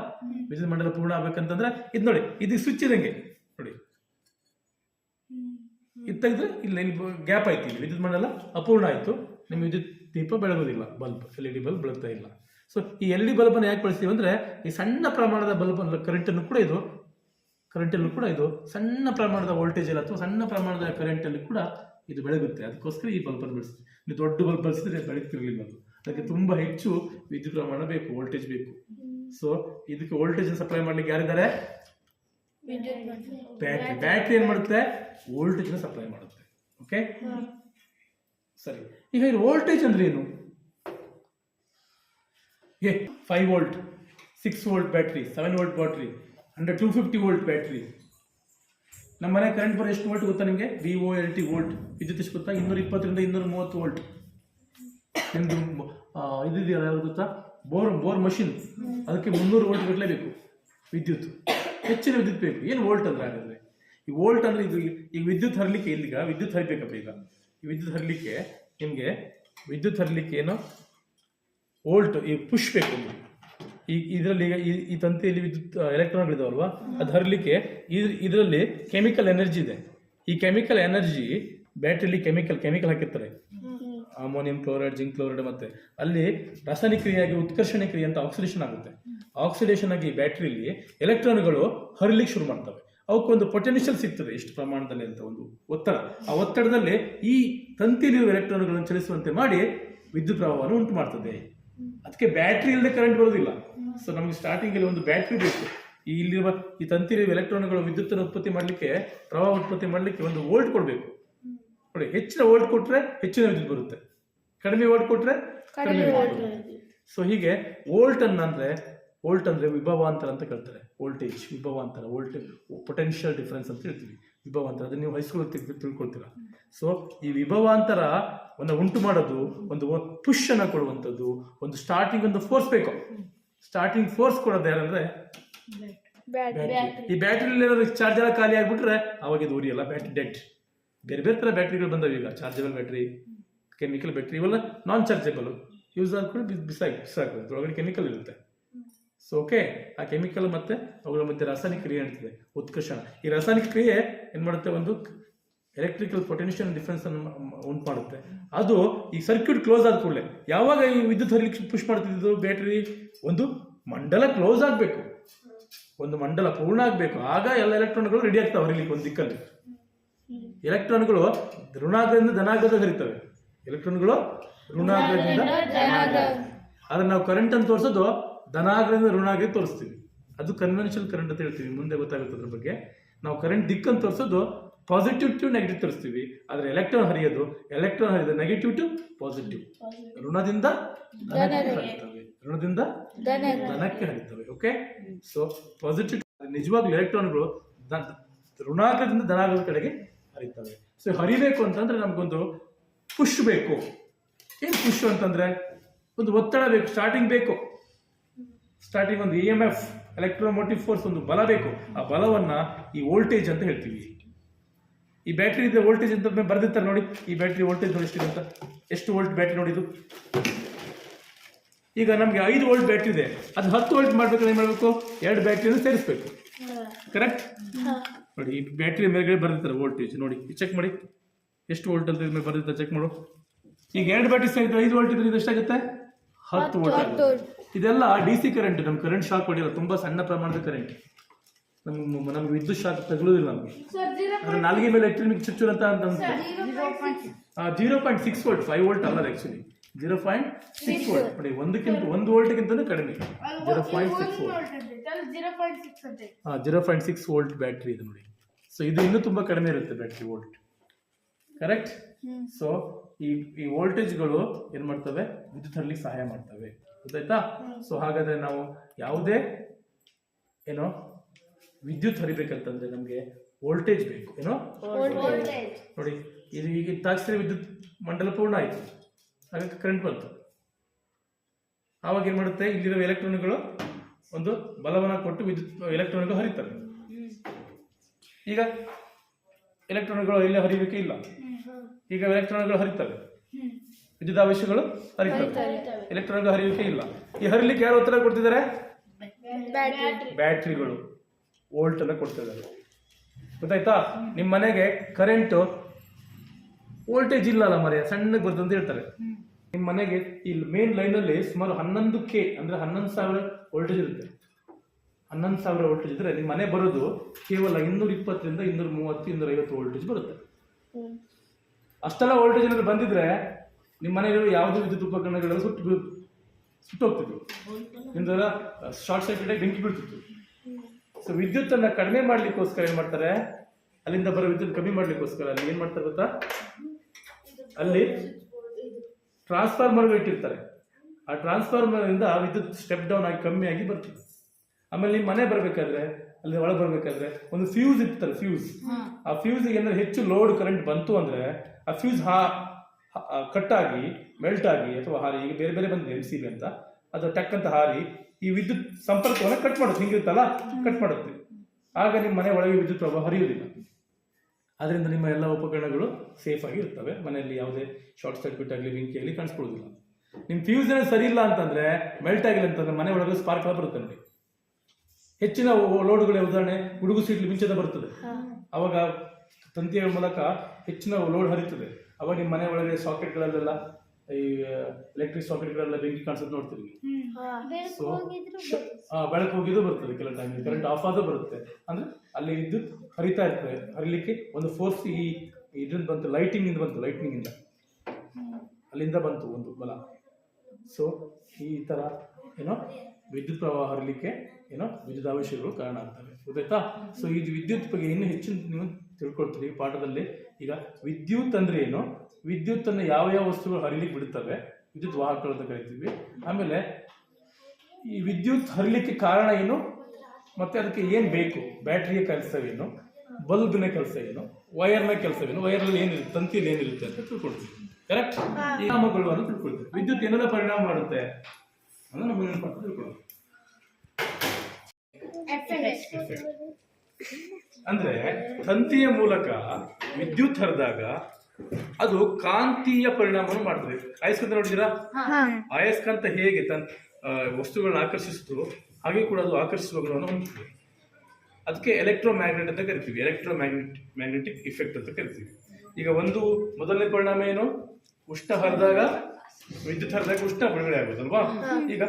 [SPEAKER 1] ವಿದ್ಯುತ್ ಮಂಡಲ ಪೂರ್ಣ ಆಗ್ಬೇಕಂತಂದ್ರೆ, ಇದು ನೋಡಿ ಇದು ಸ್ವಿಚ್ ಇದಂಗೆ. ನೋಡಿ. ಇದು ತೆಗೆದ್ರೆ ಇಲ್ಲಿ ಇಲ್ಲಿ ಗ್ಯಾಪ್ ಆಯ್ತು ಇಲ್ಲಿ. ವಿದ್ಯುತ್ ಮಂಡಲ ಅಪೂರ್ಣ ಆಯಿತು. ನಿಮ್ಮ ವಿದ್ಯುತ್ ದೀಪ ಬೆಳಗೋದಿಲ್ಲ bulb L E D bulb ಬೆಳಗ್ತಾ ಇಲ್ಲ. ಸೊ ಈ ಎಲ್ ಡಿ ಬಲ್ಬನ್ನು ಯಾಕೆ ಬಳಸ್ತೀವಿ ಅಂದರೆ ಈ ಸಣ್ಣ ಪ್ರಮಾಣದ ಬಲ್ಬನ್ನು ಕರೆಂಟನ್ನು ಕೂಡ ಇದು ಕರೆಂಟಲ್ಲೂ ಕೂಡ ಇದು ಸಣ್ಣ ಪ್ರಮಾಣದ ವೋಲ್ಟೇಜ್ ಅಲ್ಲಿ ಅಥವಾ ಸಣ್ಣ ಪ್ರಮಾಣದ ಕರೆಂಟಲ್ಲಿ ಕೂಡ ಇದು ಬೆಳಗುತ್ತೆ. ಅದಕ್ಕೋಸ್ಕರ ಈ ಬಲ್ಬನ್ನು ಬಳಸ್ತೀವಿ. ನೀವು ದೊಡ್ಡ ಬಲ್ಬ್ ಬಳಸಿದ್ರೆ ಬೆಳಗ್ತಿರಲಿಲ್ಲ ಅದು. ಅದಕ್ಕೆ ತುಂಬ ಹೆಚ್ಚು ವಿದ್ಯುತ್ ಪ್ರಮಾಣ ಬೇಕು ವೋಲ್ಟೇಜ್ ಬೇಕು. ಸೊ ಇದಕ್ಕೆ ವೋಲ್ಟೇಜ್ ಸಪ್ಲೈ ಮಾಡ್ಲಿಕ್ಕೆ ಯಾರಿದ್ದಾರೆ? ಬ್ಯಾಟ್ರಿ ಬ್ಯಾಟ್ರಿ ಏನು ಮಾಡುತ್ತೆ? ವೋಲ್ಟೇಜ್ ಸಪ್ಲೈ ಮಾಡುತ್ತೆ. ಓಕೆ ಸರಿ. ಈಗ ಇದು ವೋಲ್ಟೇಜ್ ಅಂದ್ರೆ ಏನು? Five volt six volt battery seven volt battery hundred two fifty volt battery ನಮ್ಮ ಮನೆ ಕರೆಂಟ್ ಬರೋ ಎಷ್ಟು ವೋಲ್ಟ್ ಗೊತ್ತಾ ನಿಮಗೆ? V O L T volt ವಿದ್ಯುತ್ ಎಷ್ಟು ಗೊತ್ತಾ? ಇನ್ನೂರ ಇಪ್ಪತ್ತರಿಂದ ಇನ್ನೂರ ಮೂವತ್ತು ವೋಲ್ಟ್ ನಿಮ್ಮದು ಇದಿದೆಯಲ್ಲ ಗೊತ್ತಾ? Bore bore machine. ಅದಕ್ಕೆ ಮುನ್ನೂರು ವೋಲ್ಟ್ ಬಿಡಲೇಬೇಕು ವಿದ್ಯುತ್. ಹೆಚ್ಚಿನ ವಿದ್ಯುತ್ ಬೇಕು. ಏನು ವೋಲ್ಟ್ ಅಂದ್ರೆ ಹಾಗಾದರೆ? ಈ ವೋಲ್ಟ್ ಅಂದರೆ ಇದು ಈಗ ವಿದ್ಯುತ್ ಹರಲಿಕ್ಕೆ ಇಲ್ಲಿಗ ವಿದ್ಯುತ್ ಹರಿಬೇಕಪ್ಪ ಈಗ. ವಿದ್ಯುತ್ ಹರಲಿಕ್ಕೆ ನಿಮಗೆ, ವಿದ್ಯುತ್ ಹರಲಿಕ್ಕೆ ಏನು? ವೋಲ್ಟ್, ಈ ಪುಷ್ ಬೇಕು ನಿಮ್ಗೆ. ಈ, ಇದರಲ್ಲಿ ಈಗ ಈ- ತಂತಿಯಲ್ಲಿ ವಿದ್ಯುತ್ ಎಲೆಕ್ಟ್ರಾನ್ಗಳಿದಾವಲ್ವಾ ಅದು ಹರಲಿಕ್ಕೆ ಇದರಲ್ಲಿ ಕೆಮಿಕಲ್ ಎನರ್ಜಿ ಇದೆ. ಈ ಕೆಮಿಕಲ್ ಎನರ್ಜಿ ಬ್ಯಾಟ್ರಿಲಿ ಕೆಮಿಕಲ್ ಕೆಮಿಕಲ್ ಹಾಕಿರ್ತಾರೆ. ಅಮೋನಿಯಂ ಕ್ಲೋರೈಡ್, ಜಿಂಕ್ ಕ್ಲೋರೈಡ್ ಮತ್ತೆ. ಅಲ್ಲಿ ರಾಸಾಯನಿಕ ಕ್ರಿಯೆಯಾಗಿ ಉತ್ಕರ್ಷಣೆ ಕ್ರಿಯೆ ಅಂತ ಆಕ್ಸಿಡೇಷನ್ ಆಗುತ್ತೆ. ಆಕ್ಸಿಡೇಷನ್ ಆಗಿ ಬ್ಯಾಟ್ರಿಯಲ್ಲಿ ಎಲೆಕ್ಟ್ರಾನ್ಗಳು ಹರಲಿಕ್ಕೆ ಶುರು ಮಾಡ್ತವೆ. ಅವಕ್ಕೊಂದು ಪೊಟೆನ್ಷಿಯಲ್ ಸಿಗ್ತದೆ ಎಷ್ಟು ಪ್ರಮಾಣದಲ್ಲಿ ಅಂತ ಒಂದು ಒತ್ತಡ. ಆ ಒತ್ತಡದಲ್ಲಿ ಈ ತಂತಿಯಲ್ಲಿರುವ ಎಲೆಕ್ಟ್ರಾನ್ಗಳನ್ನು ಚಲಿಸುವಂತೆ ಮಾಡಿ ವಿದ್ಯುತ್ ಪ್ರವಾಹವನ್ನು ಉಂಟು ಮಾಡ್ತದೆ. ಅದಕ್ಕೆ ಬ್ಯಾಟ್ರಿ ಇಲ್ಲದೆ ಕರೆಂಟ್ ಬರೋದಿಲ್ಲ ಸೊ ನಮಗೆ ಸ್ಟಾರ್ಟಿಂಗ್ ಅಲ್ಲಿ ಒಂದು ಬ್ಯಾಟ್ರಿ ಬೇಕು. ಈ ಇಲ್ಲಿರುವ ಈ ತಂತಿರುವ ಎಲೆಕ್ಟ್ರಾನ್ಗಳು ವಿದ್ಯುತ್ತನ್ನು ಉತ್ಪತ್ತಿ ಮಾಡಲಿಕ್ಕೆ ಪ್ರವಾಹ ಉತ್ಪತ್ತಿ ಮಾಡಲಿಕ್ಕೆ ಒಂದು ವೋಲ್ಟ್ ಕೊಡಬೇಕು. ನೋಡಿ ಹೆಚ್ಚಿನ ವೋಲ್ಟ್ ಕೊಟ್ರೆ ಹೆಚ್ಚಿನ ವಿದ್ಯುತ್ ಬರುತ್ತೆ. ಕಡಿಮೆ ವೋಲ್ಟ್ ಕೊಟ್ರೆ ಕಡಿಮೆ ಸೊ ಹೀಗೆ ವೋಲ್ಟ್ ಅನ್ನ ಅಂದ್ರೆ ವೋಲ್ಟ್ ಅಂದ್ರೆ ವಿಭವ ಅಂತ ಕಳ್ತಾರೆ ವೋಲ್ಟೇಜ್ ವಿಭವಾಂತರ ವೋಲ್ಟೇಜ್ ಪೊಟೆನ್ಷಿಯಲ್ ಡಿಫರೆನ್ಸ್ ಅಂತ ಹೇಳ್ತೀವಿ. ವಿಭವಾಂತರ ಅದನ್ನ ನೀವು ಹೈಸ್ಕೂಲ್ ತಿಳ್ಕೊಳ್ತೀರಾ? ಸೊ ಈ ವಿಭವಾಂತರ ಒಂದು ಉಂಟು ಮಾಡೋದು ಒಂದು ಪುಷ್ ಅನ್ನ ಕೊಡುವಂಥದ್ದು ಒಂದು ಸ್ಟಾರ್ಟಿಂಗ್ ಒಂದು ಫೋರ್ಸ್ ಬೇಕು. ಸ್ಟಾರ್ಟಿಂಗ್ ಫೋರ್ಸ್ ಕೊಡೋದು ಯಾರಂದ್ರೆ ಈ ಬ್ಯಾಟ್ರಿಲಿ ಚಾರ್ಜ್ ಎಲ್ಲ ಖಾಲಿ ಆಗಿಬಿಟ್ರೆ ಅವಾಗ ಇದು ಉರಿಯಲ್ಲ ಬ್ಯಾಟ್ರಿ ಡೆಡ್ ಬೇರೆ ಬೇರೆ ಥರ ಬ್ಯಾಟ್ರಿಗಳು ಬಂದವೆ ಈಗ. ಚಾರ್ಜಬಲ್ ಬ್ಯಾಟ್ರಿ ಕೆಮಿಕಲ್ ಬ್ಯಾಟ್ರಿ ಇವೆಲ್ಲ ನಾನ್ ಚಾರ್ಜಬಲ್ ಯೂಸ್ ಆದ್ಕೊಂಡು ಬಿಸಾಕಿ ಬಿಸಾಕೋದು ಒಳಗಡೆ ಕೆಮಿಕಲ್ ಇರುತ್ತೆ. ಸೊ ಓಕೆ ಆ ಕೆಮಿಕಲ್ ಮತ್ತೆ ಅವುಗಳ ಮಧ್ಯೆ ರಾಸಾಯನಿಕ ಕ್ರಿಯೆ ಅಂತಿದೆ ಉತ್ಕರ್ಷಣ. ಈ ರಾಸಾಯನಿಕ ಕ್ರಿಯೆ ಏನ್ ಮಾಡುತ್ತೆ? ಒಂದು ಎಲೆಕ್ಟ್ರಿಕಲ್ ಪೊಟೆನ್ಷಿಯಲ್ ಡಿಫರೆನ್ಸ್ ಅನ್ನು ಉಂಟು ಮಾಡುತ್ತೆ. ಅದು ಈ ಸರ್ಕ್ಯೂಟ್ ಕ್ಲೋಸ್ ಆದ ಕೂಡಲೇ ಯಾವಾಗ ಈ ವಿದ್ಯುತ್ ಹರಿಲಿಕ್ಕೆ ಪುಷ್ ಮಾಡ್ತಿದ್ದು ಬ್ಯಾಟ್ರಿ ಒಂದು ಮಂಡಲ ಕ್ಲೋಸ್ ಆಗಬೇಕು. ಒಂದು ಮಂಡಲ ಪೂರ್ಣ ಆಗಬೇಕು. ಆಗ ಎಲ್ಲ ಎಲೆಕ್ಟ್ರಾನ್ಗಳು ರೆಡಿ ಆಗ್ತಾವೆ ಹರಿಲಿಕ್ಕೆ ಒಂದು ದಿಕ್ಕಲ್ಲಿ. ಎಲೆಕ್ಟ್ರಾನ್ಗಳು ಋಣಾಗ್ರದಿಂದ ಧನಾಗ್ರದ ಹರಿತವೆ. ಎಲೆಕ್ಟ್ರಾನ್ಗಳು ಋಣಾಗ್ರದಿಂದ ಆದ್ರೆ ನಾವು ಕರೆಂಟ್ ಅಂತ ತೋರಿಸೋದು ಧನಾಗ್ರದಿಂದ ಆಗಿ ತೋರಿಸ್ತೀವಿ. ಅದು ಕನ್ವೆನ್ಷನಲ್ ಕರೆಂಟ್ ಅಂತ ಹೇಳ್ತೀವಿ. ಮುಂದೆ ಗೊತ್ತಾಗುತ್ತೆ ಅದ್ರ ಬಗ್ಗೆ. ನಾವು ಕರೆಂಟ್ ದಿಕ್ಕನ್ನು ತೋರಿಸೋದು ಪಾಸಿಟಿವ್ ಟು ನೆಗೆಟಿವ್ ತೋರಿಸ್ತೀವಿ. ಆದರೆ ಎಲೆಕ್ಟ್ರಾನ್ ಹರಿಯೋದು ಎಲೆಕ್ಟ್ರಾನ್ ಹರಿಯೋದು ನೆಗೆಟಿವ್ ಟು ಪಾಸಿಟಿವ್ ಋಣದಿಂದ ಧನಕ್ಕೆ ಹರಿತವೆ. ಋಣದಿಂದ ಧನಕ್ಕೆ ಹರಿತವೆ. ಓಕೆ ಸೊ ಪಾಸಿಟಿವ್ ನಿಜವಾಗ್ಲೂ ಎಲೆಕ್ಟ್ರಾನ್ಗಳು ಋಣಾಕದಿಂದ ಧನಾಗ್ರದ ಕಡೆಗೆ ಹರಿತವೆ. ಸೊ ಹರಿಬೇಕು ಅಂತಂದ್ರೆ ನಮಗೊಂದು ಪುಷ್ ಬೇಕು. ಏನು ಪುಷ್ ಅಂತಂದ್ರೆ? ಒಂದು ಒತ್ತಡ ಬೇಕು ಸ್ಟಾರ್ಟಿಂಗ್ ಬೇಕು. ಸ್ಟಾರ್ಟಿಂಗ್ ಒಂದು E M F electromotive force ಒಂದು ಬಲ ಬೇಕು. ಆ ಬಲವನ್ನ ಈ ವೋಲ್ಟೇಜ್ ಅಂತ ಹೇಳ್ತೀವಿ. ಈ ಬ್ಯಾಟ್ರಿ ಇದೆ ವೋಲ್ಟೇಜ್ ಅಂತ ಬರೆದಿರ್ತಾರೆ ನೋಡಿ. ಈ ಬ್ಯಾಟ್ರಿ ವೋಲ್ಟೇಜ್ ನೋಡಿ ಎಷ್ಟಿದೆ ಅಂತ. ಎಷ್ಟು ವೋಲ್ಟ್ ಬ್ಯಾಟ್ರಿ ನೋಡಿದು ಈಗ ನಮಗೆ ಐದು ವೋಲ್ಟ್ ಬ್ಯಾಟ್ರಿ ಇದೆ. ಅದು ಹತ್ತು ವೋಲ್ಟ್ ಮಾಡ್ಬೇಕು ಏನು ಮಾಡಬೇಕು? ಎರಡು ಬ್ಯಾಟ್ರಿಯನ್ನು ಸೇರಿಸ್ಬೇಕು. ಕರೆಕ್ಟ್ ನೋಡಿ, ಈ ಬ್ಯಾಟ್ರಿ ಮೇಲ್ಗಡೆ ಬರೆದಿರ್ತಾರೆ ವೋಲ್ಟೇಜ್ ನೋಡಿ ಚೆಕ್ ಮಾಡಿ. ಎಷ್ಟು ವೋಲ್ಟ್ ಅಂತ ಮೇಲೆ ಬರೆದಿರ್ತಾರೆ ಚೆಕ್ ಮಾಡು. ಈಗ ಎರಡು ಬ್ಯಾಟ್ರಿ ಸೇರಿದ್ರೆ ಐದು ವೋಲ್ಟ್ ಇದ್ರೆ ಇದು ಎಷ್ಟಾಗುತ್ತೆ? ಹತ್ತು ವೋಲ್ಟ್ ಇದೆಲ್ಲ ಡಿ ಸಿ ಕರೆಂಟ್ ನಮ್ಮ ಕರೆಂಟ್ ಶಾಕ್ ಹೊಡೆಯಲ್ಲ ತುಂಬಾ ಸಣ್ಣ ಪ್ರಮಾಣದ ಕರೆಂಟ್ ನಮ್ಮ ನಮ್ಗೆ ವಿದ್ಯುತ್ ಶಾಕ್ ತಗಲೋದಿಲ್ಲ ನಮಗೆ. ನಾಲ್ಗೆ ಮೇಲೆ ನಿಮಗೆ ಚುಚ್ಚು ಅಂತ ಅಂತ zero point six volt five volt ಅಲ್ಲ actually zero point six volt ನೋಡಿ ಒಂದಕ್ಕಿಂತ ಒಂದು ವೋಲ್ಟ್ಗಿಂತಲೂ ಕಡಿಮೆ. ಜೀರೋ ಪಾಯಿಂಟ್ ಸಿಕ್ಸ್ ವೋಲ್ಟ್
[SPEAKER 2] ಅಂತ.
[SPEAKER 1] Zero point six volt battery ಇದು ನೋಡಿ. ಸೊ ಇದು ಇನ್ನೂ ತುಂಬ ಕಡಿಮೆ ಇರುತ್ತೆ ಬ್ಯಾಟ್ರಿ ವೋಲ್ಟ್ ಕರೆಕ್ಟ್ ಸೊ ಈ ಈ ವೋಲ್ಟೇಜ್ಗಳು ಏನು ಮಾಡ್ತವೆ? ವಿದ್ಯುತ್ ಹರಲಿಕ್ಕೆ ಸಹಾಯ ಮಾಡ್ತವೆ. ಗೊತ್ತಾಯ್ತಾ? ಸೊ ಹಾಗಾದ್ರೆ ನಾವು ಯಾವುದೇ ಏನೋ ವಿದ್ಯುತ್ ಹರಿಬೇಕಂತಂದ್ರೆ ನಮಗೆ ವೋಲ್ಟೇಜ್ ಬೇಕು. ಏನೋ? ನೋಡಿ ಇದು ಈಗ ತಾಕ್ಷಣ ವಿದ್ಯುತ್ ಮಂಡಲ ಪೂರ್ಣ ಆಯಿತು. ಹಾಗಾಗಿ ಕರೆಂಟ್ ಬಂತು. ಆವಾಗ ಏನು ಮಾಡುತ್ತೆ? ಇಲ್ಲಿರೋ ಎಲೆಕ್ಟ್ರಾನ್ಗಳು ಒಂದು ಬಲವನ್ನು ಕೊಟ್ಟು ವಿದ್ಯುತ್ ಎಲೆಕ್ಟ್ರಾನ್ಗಳು ಹರಿತವೆ. ಈಗ ಎಲೆಕ್ಟ್ರಾನ್ಗಳು ಇಲ್ಲಿ ಹರಿಬೇಕೇ ಇಲ್ಲ. ಈಗ ಎಲೆಕ್ಟ್ರಾನ್ಗಳು ಹರಿತವೆ. ವಿದ್ಯುದಾವೇಶಗಳು ಹರಿತವೆ. ಎಲೆಕ್ಟ್ರಾನ್ಗಳು ಹರಿಯೋಕೆ ಇಲ್ಲ. ಈ ಹರಿಲಿಕ್ಕೆ ಯಾರು ಉತ್ತರ ಕೊಡ್ತಿದ್ದಾರೆ? ಬ್ಯಾಟ್ರಿಗಳು. ವೋಲ್ಟ್ ಅನ್ನು ಕೊಡ್ತಿದ್ದಾರೆ. ಗೊತ್ತಾಯ್ತಾ? ನಿಮ್ಮ ಮನೆಗೆ ಕರೆಂಟು ವೋಲ್ಟೇಜ್ ಇಲ್ಲ ಅಲ್ಲ ಮರೆಯ ಸಣ್ಣಗೆ ಬರ್ತದೆ ಅಂತ ಹೇಳ್ತಾರೆ. ನಿಮ್ಮ ಮನೆಗೆ ಇಲ್ಲಿ ಮೇನ್ ಲೈನಲ್ಲಿ ಸುಮಾರು ಹನ್ನೊಂದು ಕೆ ಅಂದ್ರೆ ಹನ್ನೊಂದು ಸಾವಿರ ವೋಲ್ಟೇಜ್ ಇರುತ್ತೆ. ಹನ್ನೊಂದು ಸಾವಿರ ವೋಲ್ಟೇಜ್ ಇದ್ರೆ ನಿಮ್ಮ ಮನೆ ಬರೋದು ಕೇವಲ ಇನ್ನೂರ ಇಪ್ಪತ್ತರಿಂದ ಇನ್ನೂರ ಮೂವತ್ತು ಇನ್ನೂರ ಐವತ್ತು ವೋಲ್ಟೇಜ್ ಬರುತ್ತೆ. ಅಷ್ಟೆಲ್ಲ ವೋಲ್ಟೇಜ್ ಏನಾದ್ರು ಬಂದಿದ್ರೆ ನಿಮ್ಮ ಮನೆಯಲ್ಲಿ ಯಾವುದೇ ವಿದ್ಯುತ್ ಉಪಕರಣಗಳೆಲ್ಲ ಸುಟ್ಟು ಬೀಳ್- ಸುಟ್ಟು ಹೋಗ್ತಿದ್ವು. ನಿಮ್ದೆಲ್ಲ ಶಾರ್ಟ್ ಸರ್ಕ್ಯೂಟ್ ಆಗಿ ಬೆಂಕಿ ಬೀಳ್ತಿತ್ತು. ಸೊ ವಿದ್ಯುತ್ತನ್ನು ಕಡಿಮೆ ಮಾಡಲಿಕ್ಕೋಸ್ಕರ ಏನು ಮಾಡ್ತಾರೆ? ಅಲ್ಲಿಂದ ಬರೋ ವಿದ್ಯುತ್ ಕಮ್ಮಿ ಮಾಡಲಿಕ್ಕೋಸ್ಕರ ಅಲ್ಲಿ ಏನು ಮಾಡ್ತಾರೆ ಗೊತ್ತಾ? ಅಲ್ಲಿ ಟ್ರಾನ್ಸ್ಫಾರ್ಮರ್ ಇಟ್ಟಿರ್ತಾರೆ. ಆ ಟ್ರಾನ್ಸ್ಫಾರ್ಮರ್ ಇಂದ ವಿದ್ಯುತ್ ಸ್ಟೆಪ್ ಡೌನ್ ಆಗಿ ಕಮ್ಮಿ ಆಗಿ ಬರ್ತದೆ. ಆಮೇಲೆ ನಿಮ್ಮ ಮನೆ ಬರಬೇಕಾದ್ರೆ ಅಲ್ಲಿ ಒಳಗೆ ಬರಬೇಕಾದ್ರೆ ಒಂದು ಫ್ಯೂಸ್ ಇರ್ತಾರೆ ಫ್ಯೂಸ್ ಆ ಫ್ಯೂಸ್ ಏನಾದ್ರು ಹೆಚ್ಚು ಲೋಡ್ ಕರೆಂಟ್ ಬಂತು ಅಂದ್ರೆ ಆ ಫ್ಯೂಸ್ ಹಾ ಕಟ್ ಆಗಿ ಮೆಲ್ಟ್ ಆಗಿ ಅಥವಾ ಹಾರಿ ಈಗ ಬೇರೆ ಬೇರೆ ಬಂದಿದೆ ಎಂ ಸಿ ಬಿ ಅಂತ ಅದು ಟಕ್ ಅಂತ ಹಾರಿ ಈ ವಿದ್ಯುತ್ ಸಂಪರ್ಕವನ್ನು ಕಟ್ ಮಾಡುತ್ತೆ. ಹಿಂಗಿರುತ್ತಲ್ಲ? ಕಟ್ ಮಾಡುತ್ತೆ. ಆಗ ನಿಮ್ಮ ಮನೆ ಒಳಗೆ ವಿದ್ಯುತ್ ಪ್ರಭಾವ ಹರಿಯುವುದಿಲ್ಲ. ಅದರಿಂದ ನಿಮ್ಮ ಎಲ್ಲ ಉಪಕರಣಗಳು ಸೇಫ್ ಆಗಿ ಇರ್ತವೆ. ಮನೆಯಲ್ಲಿ ಯಾವುದೇ ಶಾರ್ಟ್ ಸರ್ಕ್ಯೂಟ್ ಆಗಲಿ ಬೆಂಕಿ ಆಗಲಿ ಕಾಣಿಸ್ಕೊಳ್ಳೋದಿಲ್ಲ ನಿಮ್ಮ ಫ್ಯೂಸ್ ಏನೋ ಸರಿ ಇಲ್ಲ ಅಂತಂದ್ರೆ ಮೆಲ್ಟ್ ಆಗಿಲ್ಲ ಅಂತಂದ್ರೆ ಮನೆ ಒಳಗೆ ಸ್ಪಾರ್ಕ್ ಬರುತ್ತೆ ನೋಡಿ ಹೆಚ್ಚಿನ ಲೋಡ್ಗಳ ಉದಾಹರಣೆ ಗುಡುಗು ಸಿಡ್ಲು ಮಿಂಚದ ಬರ್ತದೆ. ಅವಾಗ ತಂತಿಯ ಮೂಲಕ ಹೆಚ್ಚಿನ ಲೋಡ್ ಹರಿತದೆ. ಅವಾಗ ನಿಮ್ಮ ಮನೆ ಒಳಗೆ ಸಾಕೆಟ್ಗಳಲ್ಲೆಲ್ಲ ಈ ಎಲೆಕ್ಟ್ರಿಕ್ ಸಾಕೆಟ್ಗಳೆಲ್ಲ ಬೆಂಕಿ ಕಾಣಿಸೋದು ನೋಡ್ತೀವಿ ಸೊ ಬೆಳಕು ಹೋಗಿದ್ದು ಬರ್ತದೆ ಕೆಲವು ಟೈಮ್ ಕರೆಂಟ್ ಆಫ್ ಆದ ಬರುತ್ತೆ. ಅಂದ್ರೆ ಅಲ್ಲಿ ವಿದ್ಯುತ್ ಹರಿತಾ ಇರ್ತದೆ. ಹರಿಲಿಕ್ಕೆ ಒಂದು ಫೋರ್ಸ್ ಈ ಇದ್ರಿಂದ ಬಂತು ಲೈಟಿಂಗ್ ಇಂದ ಬಂತು ಲೈಟ್ನಿಂಗ್ ಇಂದ. ಅಲ್ಲಿಂದ ಬಂತು ಒಂದು ಬಲ. ಸೊ ಈ ತರ ಏನೋ? ವಿದ್ಯುತ್ ಪ್ರವಾಹ ಹರಲಿಕ್ಕೆ ಏನೋ ವಿದ್ಯುತ್ ಅವಶ್ಯಕಗಳು ಕಾರಣ ಆಗ್ತವೆ. ಗೊತ್ತಾಯ್ತಾ? ಸೊ ಇದು ವಿದ್ಯುತ್ ಬಗ್ಗೆ ಇನ್ನೂ ಹೆಚ್ಚು ನೀವು ತಿಳ್ಕೊಳ್ತೀರಿ ಪಾಠದಲ್ಲಿ. ಈಗ ವಿದ್ಯುತ್ ಅಂದ್ರೆ ಏನು? ವಿದ್ಯುತ್ತನ್ನು ಯಾವ ಯಾವ ವಸ್ತುಗಳು ಹರಿಲಿಕ್ಕೆ ಬಿಡುತ್ತವೆ? ವಿದ್ಯುತ್ ವಾಹಕಗಳು ಅಂತ ಕರಿತೀವಿ. ಆಮೇಲೆ ಈ ವಿದ್ಯುತ್ ಹರಿಲಿಕ್ಕೆ ಕಾರಣ ಏನು? ಮತ್ತೆ ಅದಕ್ಕೆ ಏನು ಬೇಕು? ಬ್ಯಾಟ್ರಿಯ ಕೆಲಸವೇನು? ಬಲ್ಬ್ನ ಕೆಲಸ ಏನು ವೈರ್ನ ಕೆಲಸವೇನು? ವೈರಲ್ಲಿ ಏನಿರುತ್ತೆ? ತಂತಿಯಲ್ಲಿ ಏನಿರುತ್ತೆ ಅಂತ ತಿಳ್ಕೊಳ್ತೀವಿ. ಕರೆಕ್ಟ್ ಪರಿಣಾಮಗಳು ಅಂತ ತಿಳ್ಕೊಳ್ತೀವಿ. ವಿದ್ಯುತ್ ಏನೆಲ್ಲ ಪರಿಣಾಮ ಮಾಡುತ್ತೆ? ಪಾಠ ತಿಳ್ಕೊಳ್ಳೋಣ ಅಂದ್ರೆ ತಂತಿಯ ಮೂಲಕ ವಿದ್ಯುತ್ ಹರಿದಾಗ ಅದು ಕಾಂತೀಯ ಪರಿಣಾಮವನ್ನು ಮಾಡ್ತದೆ. ಅಯಸ್ಕಾಂತ ನೋಡಿದಿರಾ ಅಯಸ್ಕಾಂತ ಹೇಗೆ ತನ್ ವಸ್ತುಗಳನ್ನ ಆಕರ್ಷಿಸುತ್ತೋ ಹಾಗೆ ಕೂಡ ಅದು ಆಕರ್ಷಿಸುವ ಗುಣವನ್ನು ಹೊಂದಿದೆ ಅದಕ್ಕೆ ಎಲೆಕ್ಟ್ರೋ ಮ್ಯಾಗ್ನೆಟ್ ಅಂತ ಕರಿತೀವಿ. ಎಲೆಕ್ಟ್ರೋ ಮ್ಯಾಗ್ನೆಟ್ ಮ್ಯಾಗ್ನೆಟಿಕ್ ಇಫೆಕ್ಟ್ ಅಂತ ಕರಿತೀವಿ. ಈಗ ಒಂದು ಮೊದಲನೇ ಪರಿಣಾಮ ಏನು? ಉಷ್ಣ ಹರಿದಾಗ ವಿದ್ಯುತ್ ಹರಿದಾಗ ಉಷ್ಣ ಬಿಡುಗಡೆ ಆಗುತ್ತಲ್ವಾ? ಈಗ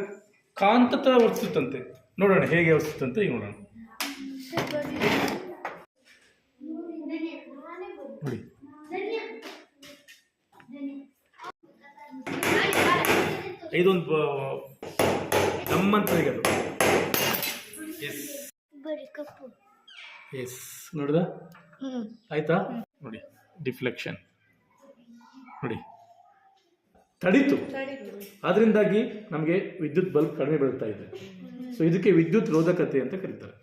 [SPEAKER 1] ಕಾಂತತ ವರ್ತಿಸುತ್ತಂತೆ ನೋಡೋಣ ಹೇಗೆ ವರ್ತಿಸುತ್ತಂತೆ ಈಗ ನೋಡೋಣ. ನೋಡಿ. ಇದೊಂದು ನಮ್ಮಂತರಿಗೆ ಅದು ಎಸ್ ಎಸ್ ನೋಡಿದ? ಆಯ್ತಾ? ನೋಡಿ ಡಿಫ್ಲೆಕ್ಷನ್ ನೋಡಿ. ತಡೀತು. ಅದರಿಂದಾಗಿ ನಮಗೆ ವಿದ್ಯುತ್ ಬಲ್ಬ್ ಕಡಿಮೆ ಬೀಳ್ತಾ ಇದೆ. ಸೊ ಇದಕ್ಕೆ ವಿದ್ಯುತ್ ರೋಧಕತೆ ಅಂತ ಕರೀತಾರೆ.